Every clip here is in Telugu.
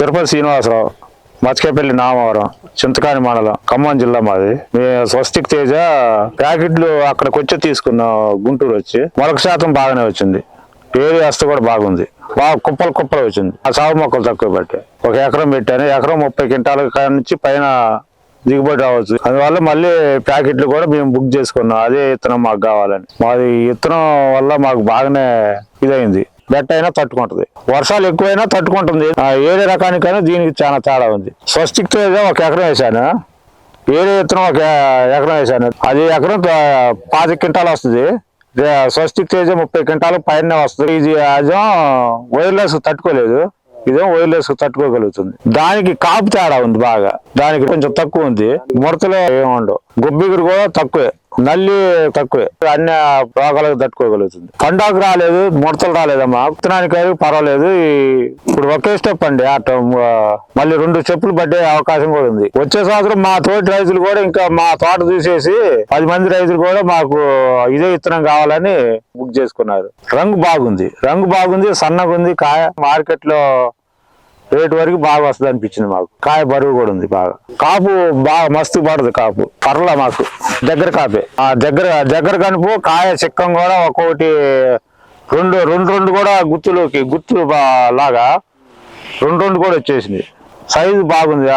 తిరుపతి శ్రీనివాసరావు మచ్చకేపల్లి నామవరం చింతకాని మండలం ఖమ్మం జిల్లా మాది. మీ స్వస్తిక్ తేజ ప్యాకెట్లు అక్కడికి వచ్చి తీసుకున్నాం గుంటూరు వచ్చి మొలక శాతం బాగానే వచ్చింది. పేరు వస్తే కూడా బాగుంది. బాగా కుప్పలు కుప్పలు వచ్చింది. ఆ సాగు మొక్కలు తక్కువ పట్టాయి ఒక ఎకరం పెట్టాను. ఎకరం ముప్పై క్వింటాల కాడ నుంచి పైన దిగుబడి రావచ్చు. అందువల్ల మళ్ళీ ప్యాకెట్లు కూడా మేము బుక్ చేసుకున్నాం. అదే విత్తనం మాకు కావాలని. మాది ఇత్తనం విత్తనం వల్ల మాకు బాగానే ఇదైంది. బెట్ట అయినా తట్టుకుంటుంది. వర్షాలు ఎక్కువైనా తట్టుకుంటుంది. ఆ ఏడే రకానికైనా దీనికి చాలా తేడా ఉంది. స్వస్తిక్ తేజ ఒక ఎకరం వేసాను ఏడే విత్తనం ఒక ఎకరం వేసాను అది ఎకరం పాతి క్వింటాలు వస్తుంది. స్వస్తిక్ తేజ ముప్పై క్వింటాలు పైన వస్తుంది. ఇది అజం వైర్లెస్ తట్టుకోలేదు. ఇదేం వైర్లెస్ తట్టుకోగలుగుతుంది. దానికి కాపు తేడా ఉంది బాగా. దానికి కొంచెం తక్కువ ఉంది. ముడతలు ఏముండవు గుబ్బిగురు కూడా తక్కువే. నల్లి తక్కువే. అన్ని రోగాలకు తట్టుకోగలుగుతుంది. పండాకు రాలేదు ముడతలు రాలేదమ్మా. విత్తనానికి అది పర్వాలేదు. ఇప్పుడు ఒకే స్టెప్ అండి ఆ, మళ్ళీ రెండు చెప్పులు పట్టే అవకాశం కూడా ఉంది. వచ్చే సంవత్సరం మా తోటి రైతులు కూడా ఇంకా మా తోట చూసేసి పది మంది రైతులు కూడా మాకు ఇదే విత్తనం కావాలని బుక్ చేసుకున్నారు. రంగు బాగుంది. రంగు బాగుంది సన్నగా ఉంది కాయ మార్కెట్లో రేటు వరకు బాగా వస్తుంది అనిపించింది మాకు. కాయ బరువు కూడా ఉంది బాగా. కాపు బాగా మస్తు పడదు కాపు. పర్ల మాకు. దగ్గర కాపే. ఆ దగ్గర దగ్గర కనుపు కాయ చిక్కం కూడా ఒక్కొక్కటి రెండు రెండు రెండు కూడా గుత్తులోకి గుత్తు లాగా రెండు రెండు కూడా వచ్చేసింది. సైజు బాగుంది.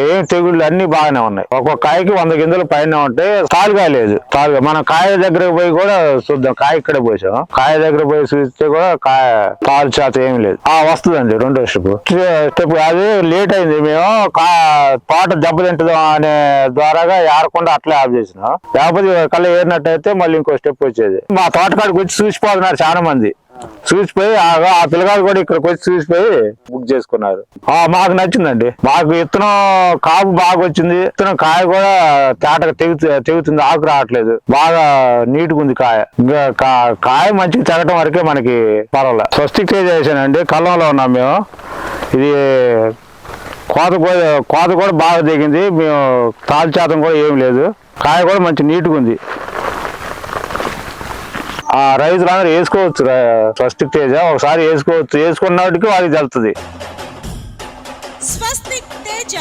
ఏం తెగుళ్ళు అన్ని బాగానే ఉన్నాయి. ఒక్కొక్క కాయకి వంద గింజలు పైన ఉంటే తాలుగా లేదు. తాలుగా. మనం కాయ దగ్గరకు పోయి కూడా చూద్దాం. కాయ ఇక్కడ పోసాం కాయ దగ్గర పోయి చూస్తే కూడా కాయ తాలు చేత ఏం లేదు. ఆ వస్తుందండి రెండో స్టెప్. స్టెప్ అది లేట్ అయింది. మేము కా తోట దెబ్బతింటుందో అనే ద్వారాగా ఏరకుండా అట్లా ఆఫ్ చేసినాం. లేకపోతే కళ్ళ ఏరినట్టయితే మళ్ళీ ఇంకో స్టెప్ వచ్చేది. మా తోటకాడికి వచ్చి చూసిపోతున్నారు చాలా మంది. చూసిపోయి ఆ పిల్లగాడు కూడా ఇక్కడికి వచ్చి చూసిపోయి బుక్ చేసుకున్నారు. మాకు నచ్చిందండి. మాకు విత్తనం కాపు బాగా వచ్చింది. విత్తనం కాయ కూడా తేటగా తెగుతు తెగుతుంది ఆకు రావట్లేదు. బాగా నీట్గా ఉంది కాయ. ఇంకా కా- కాయ మంచిగా తెగటం వరకే మనకి పర్వాలే. స్వస్తిక్ తేజ వేసానండి కళ్ళంలో ఉన్నాం మేము. ఇది కోత కూడా కోత కూడా బాగా దిగింది మేము తాలు కూడా ఏం లేదు. కాయ కూడా మంచి నీట్గా ఉంది. ఆ రైతులందరూ వేసుకోవచ్చు ఫస్ట్ స్వస్తిక్ తేజ ఒకసారి వేసుకోవచ్చు. వేసుకున్నప్పటికీ వాళ్ళకి తెలుస్తుంది